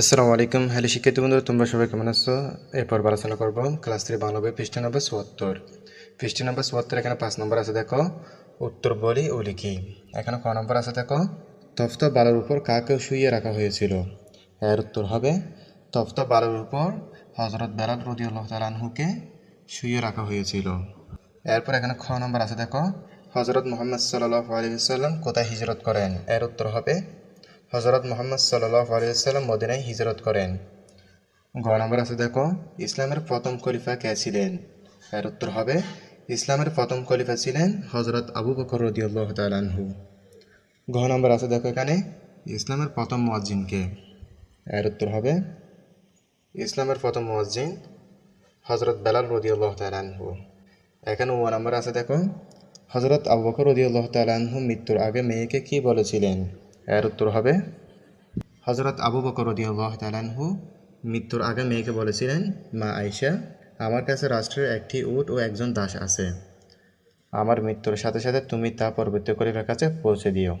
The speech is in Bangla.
আসসালামু আলাইকুম। হ্যালো শিক্ষার্থী বন্ধু তোমরা সবাই কেমন আছো? এরপর আলোচনা করব ক্লাস থ্রি বাংলা বই পৃষ্ঠ নম্বর চুয়াত্তর। পৃষ্ঠ নম্বর চুয়াত্তর এখানে পাঁচ নম্বর আছে, দেখো। উত্তর বলি ও লিখি। এখানে ক নম্বর আছে, দেখো? তফত বালুর উপর কাকে শুইয়ে রাখা হয়েছিল? এর উত্তর হবে, তফত বালুর উপর হজরত বেলাল রদিউল্লাহ তালানহুকে শুইয়ে রাখা হয়েছিল। এরপর এখানে খ নম্বর আছে, দেখো? হজরত মোহাম্মদ সাল্লাহ আলিয়াল্লাম কোথায় হিজরত করেন? এর উত্তর হবে হজরত মোহাম্মদ সাল্লাহ আলিয়াল্লাম মদিনায় হিজরত করেন। গ নম্বর আছে, দেখো, ইসলামের প্রথম খলিফা কে ছিলেন? এর উত্তর হবে, ইসলামের প্রথম খলিফা ছিলেন হজরত আবু বকর রদিউল্লাহ তালানহু ঘ নম্বর আছে, দেখো এখানে, ইসলামের প্রথম মুয়াজ্জিনকে এর উত্তর হবে, ইসলামের প্রথম মুয়াজ্জিন হজরত বেলাল রদিউল্লাহ তালানহু এখানে ও নম্বর আছে, দেখো হজরত আবু বকর রদিউল্লাহ তালানহু মৃত্যুর আগে মেয়েকে কি বলেছিলেন? এর উত্তর হবে হজরত আবু বকর রদিউল্লাহ মৃত্যুর আগে মেয়েকে বলেছিলেন, মা আয়সা আমার কাছে রাষ্ট্রের একটি উট ও একজন দাস আছে। আমার মৃত্যুর সাথে সাথে তুমি তা পরবর্তী করে কাছে পৌঁছে দিও।